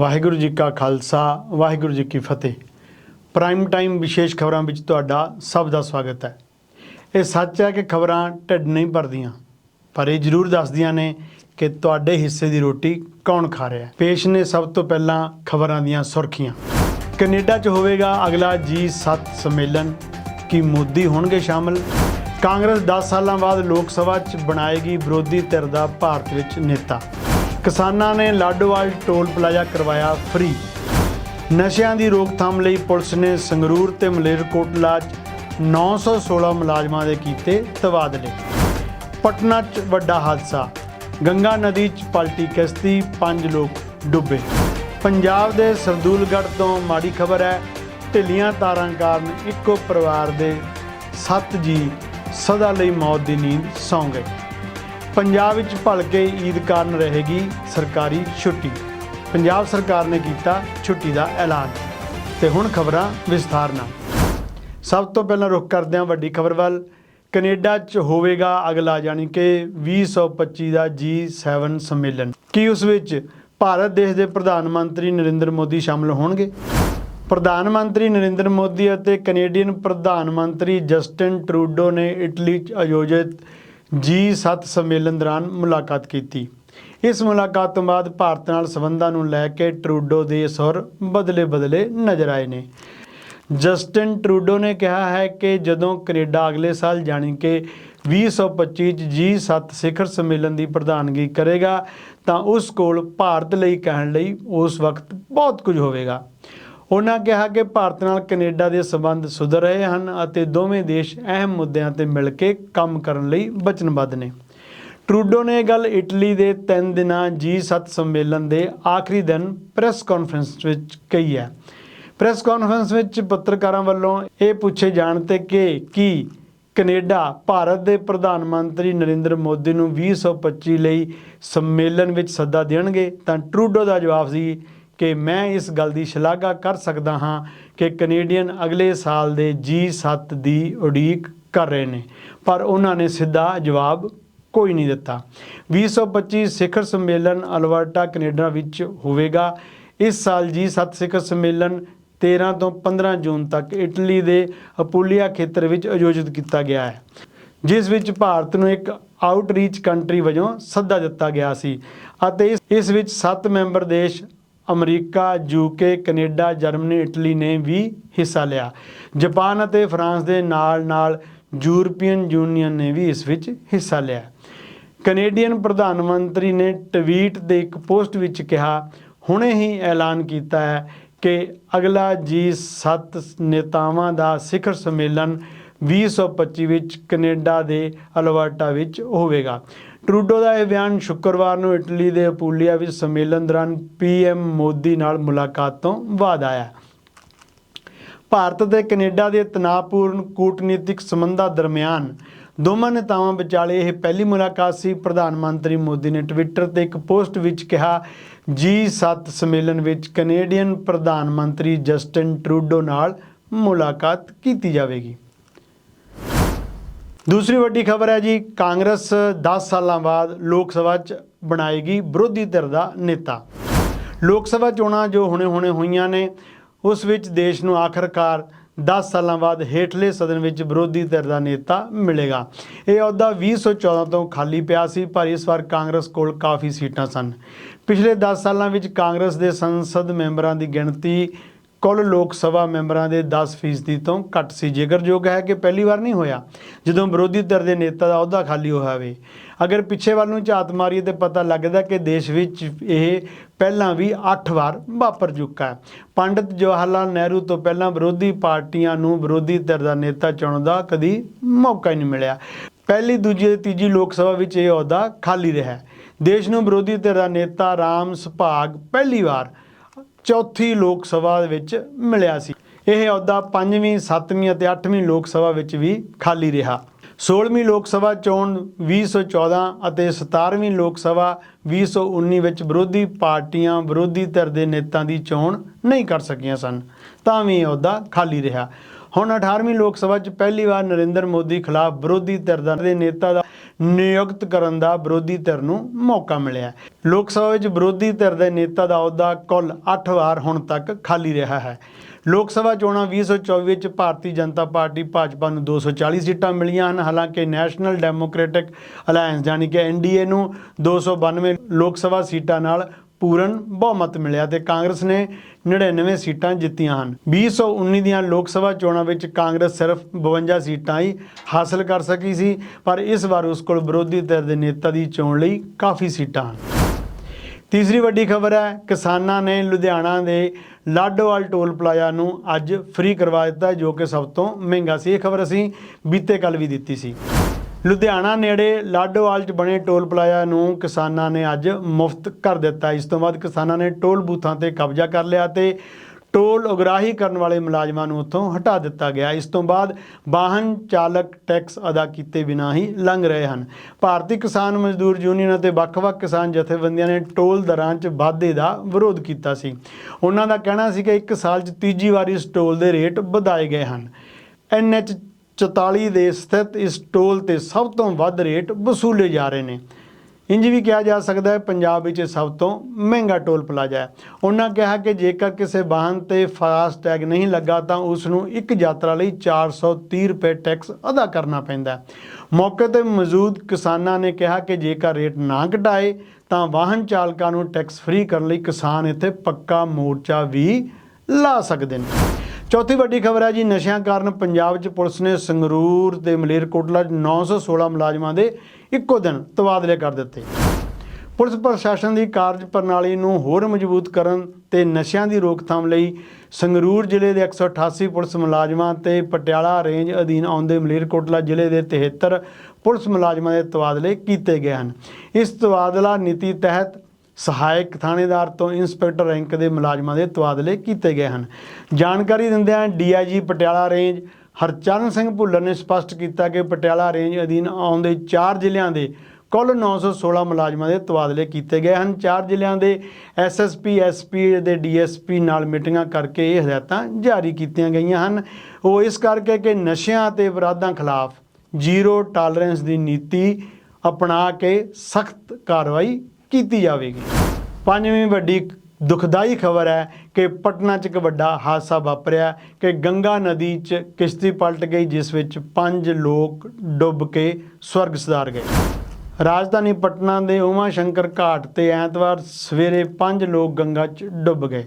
ਵਾਹਿਗੁਰੂ ਜੀ ਕਾ ਖਾਲਸਾ, ਵਾਹਿਗੁਰੂ ਜੀ ਕੀ ਫਤਿਹ। Prime time ਵਿਸ਼ੇਸ਼ ਖਬਰਾਂ ਵਿੱਚ ਤੁਹਾਡਾ ਸਭ ਦਾ ਸਵਾਗਤ ਹੈ। ਇਹ ਸੱਚ ਹੈ ਕਿ ਖਬਰਾਂ ਢਿੱਡ ਨਹੀਂ ਭਰਦੀਆਂ, ਪਰ ਇਹ ਜ਼ਰੂਰ ਦੱਸਦੀਆਂ ਨੇ ਕਿ ਤੁਹਾਡੇ ਹਿੱਸੇ ਦੀ ਰੋਟੀ ਕੌਣ ਖਾ ਰਿਹਾ ਹੈ। ਪੇਸ਼ ਨੇ ਸਭ ਤੋਂ ਪਹਿਲਾਂ ਖਬਰਾਂ ਦੀਆਂ ਸੁਰਖੀਆਂ। ਕੈਨੇਡਾ 'ਚ ਹੋਵੇਗਾ ਅਗਲਾ G7 ਸੰਮੇਲਨ। ਕੀ ਮੋਦੀ ਹੋਣਗੇ ਸ਼ਾਮਲ? ਕਾਂਗਰਸ 10 ਸਾਲਾਂ ਬਾਅਦ ਲੋਕ ਸਭਾ 'ਚ ਬਣਾਏਗੀ ਵਿਰੋਧੀ ਧਿਰ ਦਾ ਭਾਰਤ ਵਿੱਚ ਨੇਤਾ। ਕਿਸਾਨਾਂ ਨੇ ਲਾਡੋਵਾਲ ਟੋਲ ਪਲਾਜ਼ਾ ਕਰਵਾਇਆ ਫ੍ਰੀ। ਨਸ਼ਿਆਂ ਦੀ ਰੋਕਥਾਮ ਲਈ ਪੁਲਿਸ ਨੇ ਸੰਗਰੂਰ ਤੇ ਮਲੇਰਕੋਟਲਾ 'ਚ 916 ਮੁਲਾਜ਼ਮਾਂ ਦੇ ਕੀਤੇ ਤਬਾਦਲੇ। ਪਟਨਾ 'ਚ ਵੱਡਾ ਹਾਦਸਾ। ਗੰਗਾ ਨਦੀ 'ਚ ਪਲਟੀ ਕਿਸ਼ਤੀ, ਪੰਜ ਲੋਕ ਡੁੱਬੇ। ਪੰਜਾਬ ਦੇ ਸਰਦੂਲਗੜ੍ਹ ਤੋਂ ਮਾੜੀ ਖਬਰ ਹੈ, ਢਿੱਲੀਆਂ ਤਾਰਾਂ ਕਾਰਨ ਇੱਕੋ ਪਰਿਵਾਰ ਦੇ 7 ਜੀ ਸਦਾ ਲਈ ਮੌਤ ਦੀ ਨੀਂਦ ਸੌਂ ਗਏ। ਪੰਜਾਬ ਵਿੱਚ ਭਲਕੇ ਈਦ ਕਾਰਨ ਰਹੇਗੀ ਸਰਕਾਰੀ ਛੁੱਟੀ। ਪੰਜਾਬ ਸਰਕਾਰ ਨੇ ਕੀਤਾ ਛੁੱਟੀ ਦਾ ਐਲਾਨ। ਤੇ ਹੁਣ ਖਬਰਾਂ ਵਿਸਥਾਰ ਨਾਲ। ਸਭ ਤੋਂ ਪਹਿਲਾਂ ਰੁਕ ਕਰਦੇ ਹਾਂ ਵੱਡੀ ਖਬਰ ਵੱਲ। ਕੈਨੇਡਾ 'ਚ ਹੋਵੇਗਾ ਅਗਲਾ ਯਾਨੀ ਕਿ 2025 ਦਾ G7 ਸੰਮੇਲਨ। ਕੀ ਉਸ ਵਿੱਚ ਭਾਰਤ ਦੇਸ਼ ਦੇ ਪ੍ਰਧਾਨ ਮੰਤਰੀ ਨਰਿੰਦਰ ਮੋਦੀ ਸ਼ਾਮਲ ਹੋਣਗੇ? ਪ੍ਰਧਾਨ ਮੰਤਰੀ ਨਰਿੰਦਰ ਮੋਦੀ ਅਤੇ ਕੈਨੇਡੀਅਨ ਪ੍ਰਧਾਨ ਮੰਤਰੀ ਜਸਟਿਨ ਟਰੂਡੋ ਨੇ ਇਟਲੀ 'ਚ ਆਯੋਜਿਤ G7 ਸੰਮੇਲਨ ਦੌਰਾਨ ਮੁਲਾਕਾਤ ਕੀਤੀ। ਇਸ ਮੁਲਾਕਾਤ ਤੋਂ ਬਾਅਦ ਭਾਰਤ ਨਾਲ ਸੰਬੰਧਾਂ ਨੂੰ ਲੈ ਕੇ ਟਰੂਡੋ ਦੇ ਸੁਰ ਬਦਲੇ-ਬਦਲੇ ਨਜ਼ਰ ਆਏ ਨੇ। ਜਸਟਿਨ ਟਰੂਡੋ ਨੇ ਕਿਹਾ ਹੈ ਕਿ ਜਦੋਂ ਕੈਨੇਡਾ ਅਗਲੇ ਸਾਲ ਜਾਣੀ ਕਿ 2025 ਚ G7 ਸਿਖਰ ਸੰਮੇਲਨ ਦੀ ਪ੍ਰਧਾਨਗੀ ਕਰੇਗਾ, ਤਾਂ ਉਸ ਕੋਲ ਭਾਰਤ ਲਈ ਕਹਿਣ ਲਈ ਉਸ ਵਕਤ ਬਹੁਤ ਕੁਝ ਹੋਵੇਗਾ। ਉਹਨਾਂ ਕਿਹਾ ਕਿ ਭਾਰਤ ਨਾਲ ਕੈਨੇਡਾ ਦੇ ਸਬੰਧ ਸੁਧਰ ਰਹੇ ਹਨ ਅਤੇ ਦੋਵੇਂ ਦੇਸ਼ ਅਹਿਮ ਮੁੱਦਿਆਂ ਤੇ ਮਿਲ ਕੇ ਕੰਮ ਕਰਨ ਲਈ ਵਚਨਬੱਧ ਨੇ। ਟਰੂਡੋ ਨੇ ਇਹ ਗੱਲ ਇਟਲੀ ਦੇ 3 ਦਿਨਾਂ G7 ਸੰਮੇਲਨ ਦੇ ਆਖਰੀ ਦਿਨ ਪ੍ਰੈਸ ਕਾਨਫਰੰਸ ਵਿੱਚ ਕਹੀ ਹੈ। ਪ੍ਰੈਸ ਕਾਨਫਰੰਸ ਵਿੱਚ ਪੱਤਰਕਾਰਾਂ ਵੱਲੋਂ ਇਹ ਪੁੱਛੇ ਜਾਣ ਤੇ ਕਿ ਕੀ ਕੈਨੇਡਾ ਭਾਰਤ ਦੇ ਪ੍ਰਧਾਨ ਮੰਤਰੀ ਨਰਿੰਦਰ ਮੋਦੀ ਨੂੰ 2025 ਲਈ ਸੰਮੇਲਨ ਵਿੱਚ ਸੱਦਾ ਦੇਣਗੇ ਤਾਂ ਟਰੂਡੋ ਦਾ ਜਵਾਬ ਸੀ ਕਿ ਮੈਂ ਇਸ ਗੱਲ ਦੀ ਸ਼ਲਾਘਾ ਕਰ ਸਕਦਾ ਹਾਂ ਕਿ ਕੈਨੇਡੀਅਨ ਅਗਲੇ ਸਾਲ ਦੇ G7 ਦੀ ਉਡੀਕ ਕਰ ਰਹੇ ਨੇ। ਪਰ ਉਹਨਾਂ ਨੇ ਸਿੱਧਾ ਜਵਾਬ ਕੋਈ ਨਹੀਂ ਦਿੱਤਾ। 2025 ਸਿਖਰ ਸੰਮੇਲਨ ਅਲਬਰਟਾ ਕੈਨੇਡਾ ਵਿੱਚ ਹੋਵੇਗਾ। ਇਸ ਸਾਲ G7 ਸਿਖਰ ਸੰਮੇਲਨ 13 ਤੋਂ 15 ਜੂਨ ਤੱਕ ਇਟਲੀ ਦੇ ਅਪੂਲੀਆ ਖੇਤਰ ਵਿੱਚ ਆਯੋਜਿਤ ਕੀਤਾ ਗਿਆ ਹੈ, ਜਿਸ ਵਿੱਚ ਭਾਰਤ ਨੂੰ ਇੱਕ ਆਊਟਰੀਚ ਕੰਟਰੀ ਵਜੋਂ ਸੱਦਾ ਦਿੱਤਾ ਗਿਆ ਸੀ ਅਤੇ ਇਸ- ਇਸ ਵਿੱਚ 7 ਮੈਂਬਰ ਦੇਸ਼ ਅਮਰੀਕਾ ਯੂਕੇ ਕੈਨੇਡਾ, ਜਰਮਨੀ, ਇਟਲੀ ਨੇ ਵੀ ਹਿੱਸਾ ਲਿਆ। ਜਾਪਾਨ ਅਤੇ ਫਰਾਂਸ ਦੇ ਨਾਲ-ਨਾਲ ਯੂਰਪੀਅਨ ਯੂਨੀਅਨ ਨੇ ਵੀ ਇਸ ਵਿੱਚ ਹਿੱਸਾ ਲਿਆ। ਕੈਨੇਡੀਅਨ ਪ੍ਰਧਾਨ ਮੰਤਰੀ ਨੇ ਟਵੀਟ ਦੇ ਇੱਕ ਪੋਸਟ ਵਿੱਚ ਕਿਹਾ, ਹੁਣੇ ਹੀ ਐਲਾਨ ਕੀਤਾ ਹੈ ਕਿ ਅਗਲਾ ਜੀ G7 ਨੇਤਾਵਾਂ ਦਾ ਸਿਖਰ ਸੰਮੇਲਨ 2025 ਵਿੱਚ ਕੈਨੇਡਾ ਦੇ ਅਲਬਰਟਾ ਵਿੱਚ ਹੋਵੇਗਾ। ਟਰੂਡੋ ਦਾ ਇਹ ਬਿਆਨ ਸ਼ੁੱਕਰਵਾਰ ਨੂੰ ਇਟਲੀ ਦੇ ਅਪੂਲੀਆ ਵਿੱਚ ਸੰਮੇਲਨ ਦੌਰਾਨ ਪੀਐਮ ਮੋਦੀ ਨਾਲ ਮੁਲਾਕਾਤ ਤੋਂ ਬਾਅਦ ਆਇਆ। ਭਾਰਤ ਅਤੇ ਕੈਨੇਡਾ ਦੇ ਤਣਾਅਪੂਰਨ ਕੂਟਨੀਤਿਕ ਸੰਬੰਧਾਂ ਦਰਮਿਆਨ ਦੋਵਾਂ ਨੇਤਾਵਾਂ ਵਿਚਾਲੇ ਇਹ ਪਹਿਲੀ ਮੁਲਾਕਾਤ ਸੀ। ਪ੍ਰਧਾਨ ਮੰਤਰੀ ਮੋਦੀ ਨੇ ਟਵਿੱਟਰ ਤੇ ਇੱਕ ਪੋਸਟ ਵਿੱਚ ਕਿਹਾ G7 ਸੰਮੇਲਨ ਵਿੱਚ ਕੈਨੇਡੀਅਨ ਪ੍ਰਧਾਨ ਮੰਤਰੀ ਜਸਟਿਨ ਟਰੂਡੋ ਨਾਲ ਮੁਲਾਕਾਤ ਕੀਤੀ ਜਾਵੇਗੀ। ਦੂਸਰੀ ਵੱਡੀ ਖਬਰ ਹੈ ਜੀ, ਕਾਂਗਰਸ 10 ਸਾਲਾਂ ਬਾਅਦ ਲੋਕ ਸਭਾ 'ਚ ਬਣਾਏਗੀ ਵਿਰੋਧੀ ਧਿਰ ਦਾ ਨੇਤਾ। ਲੋਕ ਸਭਾ ਚੋਣਾਂ ਜੋ ਹੁਣੇ-ਹੁਣੇ ਹੋਈਆਂ ਨੇ, ਉਸ ਵਿੱਚ ਦੇਸ਼ ਨੂੰ ਆਖਰਕਾਰ 10 ਸਾਲਾਂ ਬਾਅਦ ਹੇਠਲੇ ਸਦਨ ਵਿੱਚ ਵਿਰੋਧੀ ਧਿਰ ਦਾ ਨੇਤਾ ਮਿਲੇਗਾ। ਇਹ ਅਹੁਦਾ 2014 ਤੋਂ ਖਾਲੀ ਪਿਆ ਸੀ, ਪਰ ਇਸ ਵਾਰ ਕਾਂਗਰਸ ਕੋਲ ਕਾਫੀ ਸੀਟਾਂ ਸਨ। ਪਿਛਲੇ 10 ਸਾਲਾਂ ਵਿੱਚ ਕਾਂਗਰਸ ਦੇ ਸੰਸਦ ਮੈਂਬਰਾਂ ਦੀ ਗਿਣਤੀ ਕੁੱਲ ਲੋਕ ਸਭਾ ਮੈਂਬਰਾਂ ਦੇ 10% ਤੋਂ ਘੱਟ ਸੀ। ਜ਼ਿਕਰਯੋਗ ਹੈ ਕਿ ਪਹਿਲੀ ਵਾਰ ਨਹੀਂ ਹੋਇਆ, ਜਦੋਂ ਵਿਰੋਧੀ ਧਿਰ ਦੇ ਨੇਤਾ ਦਾ ਅਹੁਦਾ ਖਾਲੀ ਹੋਇਆ ਹੋਵੇ ਅਗਰ ਪਿੱਛੇ ਵੱਲ ਨੂੰ ਝਾਤ ਮਾਰੀਏ ਤੇ ਪਤਾ ਲੱਗਦਾ ਕਿ ਦੇਸ਼ ਵਿੱਚ ਇਹ ਪਹਿਲਾਂ ਵੀ 8 ਵਾਰ ਵਾਪਰ ਚੁੱਕਾ ਹੈ। ਪੰਡਿਤ ਜਵਾਹਰ ਲਾਲ ਨਹਿਰੂ ਤੋਂ ਪਹਿਲਾਂ ਵਿਰੋਧੀ ਪਾਰਟੀਆਂ ਨੂੰ ਵਿਰੋਧੀ ਧਿਰ ਦਾ ਨੇਤਾ ਚੁਣਨ ਦਾ ਕਦੀ ਮੌਕਾ ਹੀ ਨਹੀਂ ਮਿਲਿਆ। ਪਹਿਲੀ, ਦੂਜੀ ਤੇ ਤੀਜੀ ਲੋਕ ਸਭਾ ਵਿੱਚ ਇਹ ਅਹੁਦਾ ਖਾਲੀ ਰਿਹਾ ਦੇਸ਼ ਨੂੰ ਵਿਰੋਧੀ ਧਿਰ ਦਾ ਨੇਤਾ ਰਾਮ ਸੁਭਾਗ ਪਹਿਲੀ ਵਾਰ ਚੌਥੀ ਲੋਕ ਸਭਾ ਦੇ ਵਿੱਚ ਮਿਲਿਆ ਸੀ। ਇਹ ਅਹੁਦਾ 5ਵੀਂ 7ਵੀਂ ਅਤੇ 8ਵੀਂ ਲੋਕ ਸਭਾ ਵਿੱਚ ਵੀ ਖਾਲੀ ਰਿਹਾ। 16ਵੀਂ ਲੋਕ ਸਭਾ ਚੋਣ 2014 ਅਤੇ 17ਵੀਂ ਲੋਕ ਸਭਾ 2019 ਵਿੱਚ ਵਿਰੋਧੀ ਪਾਰਟੀਆਂ ਵਿਰੋਧੀ ਧਿਰ ਦੇ ਨੇਤਾ ਦੀ ਚੋਣ ਨਹੀਂ ਕਰ ਸਕੀਆਂ ਸਨ। ਤਾਂ ਵੀ ਇਹ ਅਹੁਦਾ ਖਾਲੀ ਰਿਹਾ। ਹੁਣ 18ਵੀਂ ਲੋਕ ਸਭਾ 'ਚ ਪਹਿਲੀ ਵਾਰ ਨਰਿੰਦਰ ਮੋਦੀ ਖਿਲਾਫ ਵਿਰੋਧੀ ਧਿਰ ਦਾ ਦੇ ਨੇਤਾ ਦਾ ਨਿਯੁਕਤ ਕਰਨ ਦਾ ਵਿਰੋਧੀ ਧਿਰ ਨੂੰ ਮੌਕਾ ਮਿਲਿਆ ਲੋਕ ਸਭਾ ਵਿੱਚ ਵਿਰੋਧੀ ਧਿਰ ਦੇ ਨੇਤਾ ਦਾ ਅਹੁਦਾ ਕੁੱਲ 8 ਵਾਰ ਹੁਣ ਤੱਕ ਖਾਲੀ ਰਿਹਾ ਹੈ। ਲੋਕ ਸਭਾ ਚੋਣਾਂ 2024 ਵਿੱਚ ਭਾਰਤੀ ਜਨਤਾ ਪਾਰਟੀ ਭਾਜਪਾ ਨੂੰ 240 ਸੀਟਾਂ ਮਿਲੀਆਂ ਹਨ। ਹਾਲਾਂਕਿ ਨੈਸ਼ਨਲ ਡੈਮੋਕ੍ਰੈਟਿਕ ਅਲਾਈਅੰਸ ਯਾਨੀ ਕਿ ਐਨਡੀਏ ਨੂੰ 292 ਲੋਕ ਸਭਾ ਸੀਟਾਂ ਨਾਲ ਪੂਰਨ ਬਹੁਮਤ ਮਿਲਿਆ ਤੇ ਕਾਂਗਰਸ ਨੇ 99 ਸੀਟਾਂ ਜਿੱਤੀਆਂ ਹਨ। 2019 ਦੀਆਂ ਲੋਕ ਸਭਾ ਚੋਣਾਂ ਵਿੱਚ ਕਾਂਗਰਸ ਸਿਰਫ 52 ਸੀਟਾਂ ਹੀ ਹਾਸਲ ਕਰ ਸਕੀ ਸੀ, ਪਰ ਇਸ ਵਾਰ ਉਸ ਕੋਲ ਵਿਰੋਧੀ ਧਿਰ ਦੇ ਨੇਤਾ ਦੀ ਚੋਣ ਲਈ ਕਾਫੀ ਸੀਟਾਂ ਹਨ। ਤੀਸਰੀ ਵੱਡੀ ਖਬਰ ਹੈ, ਕਿਸਾਨਾਂ ਨੇ ਲੁਧਿਆਣਾ ਦੇ ਲਾਡੋਵਾਲ ਟੋਲ ਪਲਾਜ਼ਾ ਨੂੰ ਅੱਜ ਫ੍ਰੀ ਕਰਵਾ ਦਿੱਤਾ, ਜੋ ਕਿ ਸਭ ਤੋਂ ਮਹਿੰਗਾ ਸੀ। ਇਹ ਖਬਰ ਅਸੀਂ ਬੀਤੇ ਕੱਲ ਵੀ ਦਿੱਤੀ ਸੀ। ਲੁਧਿਆਣਾ ਨੇੜੇ ਲਾਡੋਵਾਲ 'ਚ ਬਣੇ ਟੋਲ ਪਲਾਜ਼ਾ ਨੂੰ ਕਿਸਾਨਾਂ ਨੇ ਅੱਜ ਮੁਫਤ ਕਰ ਦਿੱਤਾ। ਇਸ ਤੋਂ ਬਾਅਦ ਕਿਸਾਨਾਂ ਨੇ ਟੋਲ ਬੂਥਾਂ ਤੇ ਕਬਜ਼ਾ ਕਰ ਲਿਆ ਤੇ ਟੋਲ ਉਗਰਾਹੀ ਕਰਨ ਵਾਲੇ ਮੁਲਾਜ਼ਮਾਂ ਨੂੰ ਉੱਥੋਂ ਹਟਾ ਦਿੱਤਾ ਗਿਆ। ਇਸ ਤੋਂ ਬਾਅਦ ਵਾਹਨ ਚਾਲਕ ਟੈਕਸ ਅਦਾ ਕੀਤੇ ਬਿਨਾਂ ਹੀ ਲੰਘ ਰਹੇ ਹਨ। ਭਾਰਤੀ ਕਿਸਾਨ ਮਜ਼ਦੂਰ ਯੂਨੀਅਨ ਅਤੇ ਵੱਖ-ਵੱਖ ਕਿਸਾਨ ਜਥੇਬੰਦੀਆਂ ਨੇ ਟੋਲ ਦਰਾਂ 'ਚ ਵਾਧੇ ਦਾ ਵਿਰੋਧ ਕੀਤਾ ਸੀ। ਉਹਨਾਂ ਦਾ ਕਹਿਣਾ ਸੀ ਕਿ ਇੱਕ ਸਾਲ 'ਚ ਤੀਜੀ ਵਾਰੀ ਇਸ ਟੋਲ ਦੇ ਰੇਟ ਵਧਾਏ ਗਏ ਹਨ। ਐਨਐਚ 44 ਦੇ ਸਥਿਤ ਇਸ ਟੋਲ ਤੇ ਸਭ ਤੋਂ ਵੱਧ ਰੇਟ ਵਸੂਲੇ ਜਾ ਰਹੇ ਨੇ। ਇੰਜ ਵੀ ਕਿਹਾ ਜਾ ਸਕਦਾ ਹੈ, ਪੰਜਾਬ ਵਿੱਚ ਇਹ ਸਭ ਤੋਂ ਮਹਿੰਗਾ ਟੋਲ ਪਲਾਜ਼ਾ ਹੈ। ਉਹਨਾਂ ਕਿਹਾ ਕਿ ਜੇਕਰ ਕਿਸੇ ਵਾਹਨ ਤੇ ਫਾਸਟ ਟੈਗ ਨਹੀਂ ਲੱਗਾ, ਤਾਂ ਉਸ ਨੂੰ ਇੱਕ ਯਾਤਰਾ ਲਈ 430 ਰੁਪਏ ਟੈਕਸ ਅਦਾ ਕਰਨਾ ਪੈਂਦਾ ਹੈ। ਮੌਕੇ ਤੇ ਮੌਜੂਦ ਕਿਸਾਨਾਂ ਨੇ ਕਿਹਾ ਕਿ ਜੇਕਰ ਰੇਟ ਨਾ ਘਟਾਏ, ਤਾਂ ਵਾਹਨ ਚਾਲਕਾਂ ਨੂੰ ਟੈਕਸ ਫ੍ਰੀ ਕਰਨ ਲਈ ਕਿਸਾਨ ਇੱਥੇ ਪੱਕਾ ਮੋਰਚਾ ਵੀ ਲਾ ਸਕਦੇ ਨੇ। ਚੌਥੀ ਵੱਡੀ ਖਬਰ ਹੈ ਜੀ, ਨਸ਼ਿਆਂ ਕਾਰਨ ਪੰਜਾਬ 'ਚ ਪੁਲਿਸ ਨੇ ਸੰਗਰੂਰ ਤੇ ਮਲੇਰਕੋਟਲਾ 'ਚ 916 ਮੁਲਾਜ਼ਮਾਂ ਦੇ ਇੱਕੋ ਦਿਨ ਤਬਾਦਲੇ ਕਰ ਦਿੱਤੇ। ਪੁਲਿਸ ਪ੍ਰਸ਼ਾਸਨ ਦੀ ਕਾਰਜ ਪ੍ਰਣਾਲੀ ਨੂੰ ਹੋਰ ਮਜ਼ਬੂਤ ਕਰਨ ਤੇ ਨਸ਼ਿਆਂ ਦੀ ਰੋਕਥਾਮ ਲਈ ਸੰਗਰੂਰ ਜ਼ਿਲ੍ਹੇ ਦੇ 188 ਪੁਲਿਸ ਮੁਲਾਜ਼ਮਾਂ ਤੇ ਪਟਿਆਲਾ ਰੇਂਜ ਅਧੀਨ ਆਉਂਦੇ ਮਲੇਰਕੋਟਲਾ ਜ਼ਿਲ੍ਹੇ ਦੇ 73 ਪੁਲਿਸ ਮੁਲਾਜ਼ਮਾਂ ਦੇ ਤਬਾਦਲੇ ਕੀਤੇ ਗਏ ਹਨ। ਇਸ ਤਬਾਦਲਾ ਨੀਤੀ ਤਹਿਤ ਸਹਾਇਕ ਥਾਣੇਦਾਰ ਤੋਂ ਇੰਸਪੈਕਟਰ ਰੈਂਕ ਦੇ ਮੁਲਾਜ਼ਮਾਂ ਦੇ ਤਬਾਦਲੇ ਕੀਤੇ ਗਏ ਹਨ। ਜਾਣਕਾਰੀ ਦਿੰਦਿਆਂ ਡੀਆਈਜੀ ਪਟਿਆਲਾ ਰੇਂਜ ਹਰਚਰਨ ਸਿੰਘ ਭੁੱਲਰ ਨੇ ਸਪਸ਼ਟ ਕੀਤਾ ਕਿ ਪਟਿਆਲਾ ਰੇਂਜ ਅਧੀਨ ਆਉਂਦੇ 4 ਜ਼ਿਲ੍ਹਿਆਂ ਦੇ ਕੁੱਲ 916 ਮੁਲਾਜ਼ਮਾਂ ਦੇ ਤਬਾਦਲੇ ਕੀਤੇ ਗਏ ਹਨ। ਚਾਰ ਜ਼ਿਲ੍ਹਿਆਂ ਦੇ ਐਸਐਸਪੀ, ਐਸਪੀ ਦੇ ਡੀਐਸਪੀ ਨਾਲ ਮੀਟਿੰਗਾਂ ਕਰਕੇ ਇਹ ਹਦਾਇਤਾਂ ਜਾਰੀ ਕੀਤੀਆਂ ਗਈਆਂ ਹਨ। ਉਹ ਇਸ ਕਰਕੇ ਕਿ ਨਸ਼ਿਆਂ ਅਤੇ ਅਪਰਾਧਾਂ ਖਿਲਾਫ ਜ਼ੀਰੋ ਟਾਲਰੈਂਸ ਦੀ ਨੀਤੀ ਅਪਣਾ ਕੇ ਸਖਤ ਕਾਰਵਾਈ ਕੀਤੀ ਜਾਵੇਗੀ। ਪੰਜਵੀਂ ਵੱਡੀ ਦੁਖਦਾਈ ਖਬਰ ਹੈ ਕਿ ਪਟਨਾ 'ਚ ਇੱਕ ਵੱਡਾ ਹਾਦਸਾ ਵਾਪਰਿਆ ਕਿ ਗੰਗਾ ਨਦੀ 'ਚ ਕਿਸ਼ਤੀ ਪਲਟ ਗਈ, ਜਿਸ ਵਿੱਚ ਪੰਜ ਲੋਕ ਡੁੱਬ ਕੇ ਸਵਰਗ ਸਿਧਾਰ ਗਏ। ਰਾਜਧਾਨੀ ਪਟਨਾ ਦੇ ਉਮਾ ਸ਼ੰਕਰ ਘਾਟ ਤੇ ਐਤਵਾਰ ਸਵੇਰੇ ਪੰਜ ਲੋਕ ਗੰਗਾ 'ਚ ਡੁੱਬ ਗਏ।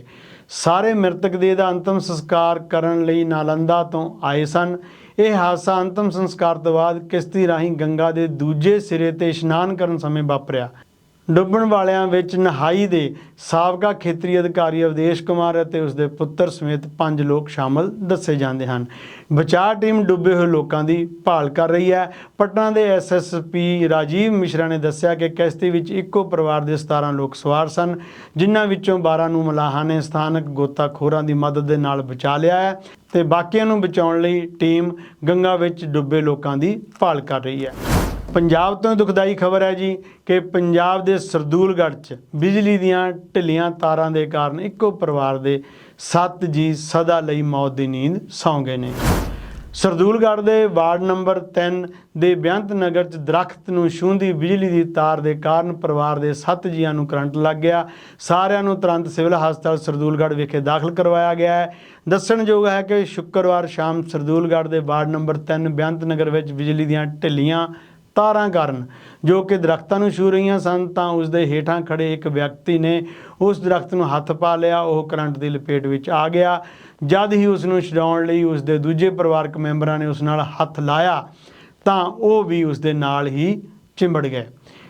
ਸਾਰੇ ਮ੍ਰਿਤਕ ਦੇ ਦਾ ਅੰਤਮ ਸੰਸਕਾਰ ਕਰਨ ਲਈ ਨਾਲੰਦਾ ਤੋਂ ਆਏ ਸਨ। ਇਹ ਹਾਦਸਾ ਅੰਤਮ ਸੰਸਕਾਰ ਤੋਂ ਬਾਅਦ ਕਿਸ਼ਤੀ ਰਾਹੀਂ ਗੰਗਾ ਦੇ ਦੂਜੇ ਸਿਰੇ ਤੇ ਇਸ਼ਨਾਨ ਕਰਨ ਸਮੇਂ ਵਾਪਰਿਆ। ਡੁੱਬਣ ਵਾਲਿਆਂ ਵਿੱਚ ਨਹਾਈ ਦੇ ਸਾਬਕਾ ਖੇਤਰੀ ਅਧਿਕਾਰੀ ਅਵਦੇਸ਼ ਕੁਮਾਰ ਅਤੇ ਉਸ ਦੇ ਪੁੱਤਰ ਸਮੇਤ ਪੰਜ ਲੋਕ ਸ਼ਾਮਲ ਦੱਸੇ ਜਾਂਦੇ ਹਨ। ਬਚਾਅ ਟੀਮ ਡੁੱਬੇ ਹੋਏ ਲੋਕਾਂ ਦੀ ਭਾਲ ਕਰ ਰਹੀ ਹੈ। ਪਟਨਾ ਦੇ ਐਸਐਸਪੀ ਰਾਜੀਵ ਮਿਸ਼ਰਾ ਨੇ ਦੱਸਿਆ ਕਿ ਕਿਸ਼ਤੀ ਵਿੱਚ ਇੱਕੋ ਪਰਿਵਾਰ ਦੇ 17 ਲੋਕ ਸਵਾਰ ਸਨ, ਜਿਨ੍ਹਾਂ ਵਿੱਚੋਂ 12 ਨੂੰ ਮਲਾਹਾਂ ਨੇ ਸਥਾਨਕ ਗੋਤਾਖੋਰਾਂ ਦੀ ਮਦਦ ਦੇ ਨਾਲ ਬਚਾ ਲਿਆ ਹੈ ਤੇ ਬਾਕੀਆਂ ਨੂੰ ਬਚਾਉਣ ਲਈ ਟੀਮ ਗੰਗਾ ਵਿੱਚ ਡੁੱਬੇ ਲੋਕਾਂ ਦੀ ਭਾਲ ਕਰ ਰਹੀ ਹੈ। ਪੰਜਾਬ ਤੋਂ ਦੁਖਦਾਈ ਖਬਰ ਹੈ ਜੀ ਕਿ ਪੰਜਾਬ ਦੇ ਸਰਦੂਲਗੜ੍ਹ 'ਚ ਬਿਜਲੀ ਦੀਆਂ ਢਿੱਲੀਆਂ ਤਾਰਾਂ ਦੇ ਕਾਰਨ ਇੱਕੋ ਪਰਿਵਾਰ ਦੇ 7 ਜੀ ਸਦਾ ਲਈ ਮੌਤ ਦੀ ਨੀਂਦ ਸੌਂ ਗਏ ਨੇ। ਸਰਦੂਲਗੜ੍ਹ ਦੇ ਵਾਰਡ ਨੰਬਰ 3 ਦੇ ਬੇਅੰਤ ਨਗਰ 'ਚ ਦਰਖਤ ਨੂੰ ਛੂੰਹਦੀ ਬਿਜਲੀ ਦੀ ਤਾਰ ਦੇ ਕਾਰਨ ਪਰਿਵਾਰ ਦੇ 7 ਜੀਆਂ ਨੂੰ ਕਰੰਟ ਲੱਗ ਗਿਆ। ਸਾਰਿਆਂ ਨੂੰ ਤੁਰੰਤ ਸਿਵਲ ਹਸਪਤਾਲ ਸਰਦੂਲਗੜ੍ਹ ਵਿਖੇ ਦਾਖਲ ਕਰਵਾਇਆ ਗਿਆ ਹੈ। ਦੱਸਣਯੋਗ ਹੈ ਕਿ ਸ਼ੁੱਕਰਵਾਰ ਸ਼ਾਮ ਸਰਦੂਲਗੜ੍ਹ ਦੇ ਵਾਰਡ ਨੰਬਰ 3 ਬੇਅੰਤ ਨਗਰ ਵਿੱਚ ਬਿਜਲੀ ਦੀਆਂ ਢਿੱਲੀਆਂ ਤਾਰਾਂ ਕਾਰਨ। ਜੋ ਕਿ ਦਰਖਤਾਂ ਨੂੰ ਛੂ ਰਹੀਆਂ ਸਨ, ਤਾਂ ਉਸ ਦੇ ਹੇਠਾਂ ਖੜੇ ਇੱਕ ਵਿਅਕਤੀ ਨੇ ਉਸ ਦਰਖਤ ਨੂੰ ਹੱਥ ਪਾ ਲਿਆ। ਉਹ ਕਰੰਟ ਦੀ ਲਪੇਟ ਵਿੱਚ ਆ ਗਿਆ। ਜਦ ਹੀ ਉਸ ਨੂੰ ਛਡਾਉਣ ਲਈ ਉਸ ਦੇ ਦੂਜੇ ਪਰਿਵਾਰਕ ਮੈਂਬਰਾਂ ਨੇ ਉਸ ਨਾਲ ਹੱਥ ਲਾਇਆ, ਤਾਂ ਉਹ ਵੀ ਉਸ ਦੇ ਨਾਲ ਹੀ ਚਿੰਬੜ ਗਏ।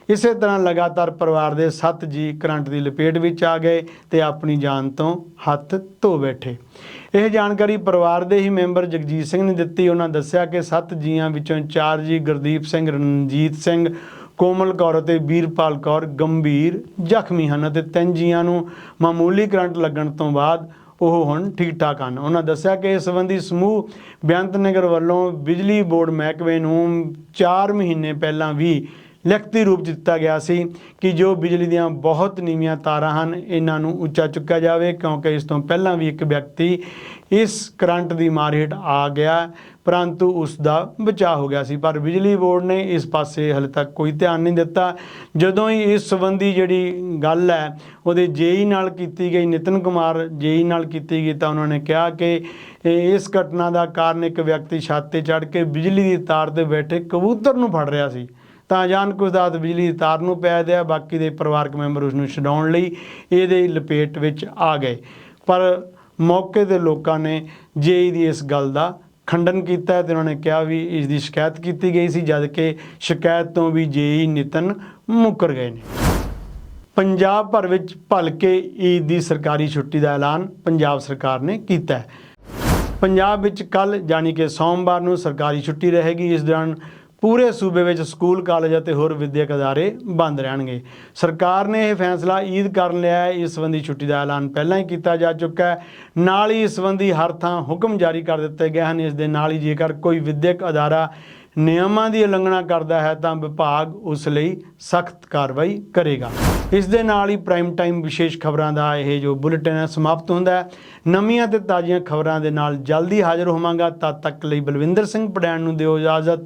ਇਸੇ ਤਰ੍ਹਾਂ ਲਗਾਤਾਰ ਪਰਿਵਾਰ ਦੇ 7 ਜੀ ਕਰੰਟ ਦੀ ਲਪੇਟ ਵਿੱਚ ਆ ਗਏ ਤੇ ਆਪਣੀ ਜਾਨ ਤੋਂ ਹੱਥ ਧੋ ਬੈਠੇ। ਇਹ ਜਾਣਕਾਰੀ ਪਰਿਵਾਰ ਦੇ ਹੀ ਮੈਂਬਰ ਜਗਜੀਤ ਸਿੰਘ ਨੇ ਦਿੱਤੀ। ਉਹਨਾਂ ਦੱਸਿਆ ਕਿ 7 ਜੀਆਂ ਵਿੱਚੋਂ 4 ਜੀ ਗੁਰਦੀਪ ਸਿੰਘ, ਰਣਜੀਤ ਸਿੰਘ, ਕੋਮਲ ਕੌਰ ਅਤੇ ਵੀਰਪਾਲ ਕੌਰ ਗੰਭੀਰ ਜ਼ਖਮੀ ਹਨ ਅਤੇ ਤਿੰਨ ਜੀਆਂ ਨੂੰ ਮਾਮੂਲੀ ਕਰੰਟ ਲੱਗਣ ਤੋਂ ਬਾਅਦ ਉਹ ਹੁਣ ਠੀਕ ਠਾਕ ਹਨ। ਉਹਨਾਂ ਦੱਸਿਆ ਕਿ ਇਸ ਸੰਬੰਧੀ ਸਮੂਹ ਬੇਅੰਤ ਨਗਰ ਵੱਲੋਂ ਬਿਜਲੀ ਬੋਰਡ ਮਹਿਕਮੇ ਨੂੰ 4 ਮਹੀਨੇ ਪਹਿਲਾਂ ਵੀ ਲਿਖਤੀ ਰੂਪ 'ਚ ਦਿੱਤਾ ਗਿਆ ਸੀ ਕਿ ਜੋ ਬਿਜਲੀ ਦੀਆਂ ਬਹੁਤ ਨੀਵੀਆਂ ਤਾਰਾਂ ਹਨ, ਇਹਨਾਂ ਨੂੰ ਉੱਚਾ ਚੁੱਕਿਆ ਜਾਵੇ, ਕਿਉਂਕਿ ਇਸ ਤੋਂ ਪਹਿਲਾਂ ਵੀ ਇੱਕ ਵਿਅਕਤੀ ਇਸ ਕਰੰਟ ਦੀ ਮਾਰ ਹੇਠ ਆ ਗਿਆ, ਪਰੰਤੂ ਉਸ ਦਾ ਬਚਾਅ ਹੋ ਗਿਆ ਸੀ। ਪਰ ਬਿਜਲੀ ਬੋਰਡ ਨੇ ਇਸ ਪਾਸੇ ਹਲੇ ਤੱਕ ਕੋਈ ਧਿਆਨ ਨਹੀਂ ਦਿੱਤਾ। ਜਦੋਂ ਹੀ ਇਸ ਸੰਬੰਧੀ ਜਿਹੜੀ ਗੱਲ ਹੈ, ਉਹਦੇ ਜੇਈ ਨਾਲ ਕੀਤੀ ਗਈ, ਨਿਤਨ ਕੁਮਾਰ ਜੇਈ ਨਾਲ ਕੀਤੀ ਗਈ, ਤਾਂ ਉਹਨਾਂ ਨੇ ਕਿਹਾ ਕਿ ਇਸ ਘਟਨਾ ਦਾ ਕਾਰਨ ਇੱਕ ਵਿਅਕਤੀ ਛੱਤ ਤੇ ਚੜ੍ਹ ਕੇ ਬਿਜਲੀ ਦੀ ਤਾਰ ਤੇ ਬੈਠੇ ਕਬੂਤਰ ਨੂੰ ਫੜ ਰਿਹਾ ਸੀ। ਤਾਂ ਜਾਨ ਕੁਝ ਦਾ ਬਿਜਲੀ ਦੀ ਤਾਰ ਨੂੰ ਪੈ ਗਿਆ ਬਾਕੀ ਦੇ ਪਰਿਵਾਰਕ ਮੈਂਬਰ ਉਸ ਨੂੰ ਛਡਾਉਣ ਲਈ ਇਹਦੇ ਲਪੇਟ ਵਿੱਚ ਆ ਗਏ। ਪਰ ਮੌਕੇ ਦੇ ਲੋਕਾਂ ਨੇ ਜੇਈ ਦੀ ਇਸ ਗੱਲ ਦਾ ਖੰਡਨ ਕੀਤਾ ਹੈ ਤੇ ਉਹਨਾਂ ਨੇ ਕਿਹਾ ਵੀ ਇਸ ਦੀ ਸ਼ਿਕਾਇਤ ਕੀਤੀ ਗਈ ਸੀ, ਜਦ ਕਿ ਸ਼ਿਕਾਇਤ ਤੋਂ ਵੀ ਜੇਈ, ਨਿਤਨ ਮੁੱਕਰ ਗਏ ਨੇ। ਪੰਜਾਬ ਭਰ ਵਿੱਚ ਭਲਕੇ ਈਦ ਦੀ ਸਰਕਾਰੀ ਛੁੱਟੀ ਦਾ ਐਲਾਨ ਪੰਜਾਬ ਸਰਕਾਰ ਨੇ ਕੀਤਾ ਹੈ। ਪੰਜਾਬ ਵਿੱਚ ਕੱਲ ਯਾਨੀ ਕਿ ਸੋਮਵਾਰ ਨੂੰ ਸਰਕਾਰੀ ਛੁੱਟੀ ਰਹੇਗੀ। ਇਸ ਦੌਰਾਨ ਪੂਰੇ ਸੂਬੇ ਵਿੱਚ ਸਕੂਲ, ਕਾਲਜ ਅਤੇ ਹੋਰ ਵਿਦਿਅਕ ਅਦਾਰੇ ਬੰਦ ਰਹਿਣਗੇ। ਸਰਕਾਰ ਨੇ ਇਹ ਫੈਸਲਾ ਈਦ ਕਰਨ ਲਿਆ ਹੈ। ਇਸ ਸੰਬੰਧੀ ਛੁੱਟੀ ਦਾ ਐਲਾਨ ਪਹਿਲਾਂ ਹੀ ਕੀਤਾ ਜਾ ਚੁੱਕਾ ਹੈ। ਨਾਲ ਹੀ ਇਸ ਸੰਬੰਧੀ ਹਰ ਥਾਂ ਹੁਕਮ ਜਾਰੀ ਕਰ ਦਿੱਤੇ ਗਏ ਹਨ। ਇਸ ਦੇ ਨਾਲ ਹੀ ਜੇਕਰ ਕੋਈ ਵਿਦਿਅਕ ਅਦਾਰਾ ਨਿਯਮਾਂ ਦੀ ਉਲੰਘਣਾ ਕਰਦਾ ਹੈ ਤਾਂ ਵਿਭਾਗ ਉਸ ਲਈ ਸਖਤ ਕਾਰਵਾਈ ਕਰੇਗਾ। ਇਸ ਦੇ ਨਾਲ ਹੀ ਪ੍ਰਾਈਮ ਟਾਈਮ ਵਿਸ਼ੇਸ਼ ਖਬਰਾਂ ਦਾ ਇਹ ਜੋ ਬੁਲੇਟਿਨ ਹੈ ਸਮਾਪਤ ਹੁੰਦਾ ਹੈ। ਨਵੀਆਂ ਤੇ ਤਾਜ਼ੀਆਂ ਖਬਰਾਂ ਦੇ ਨਾਲ ਜਲਦੀ ਹਾਜ਼ਰ ਹੋਵਾਂਗਾ। ਤਦ ਤੱਕ ਲਈ ਬਲਵਿੰਦਰ ਸਿੰਘ ਪੜੈਣ ਨੂੰ ਦਿਓ ਇਜਾਜ਼ਤ।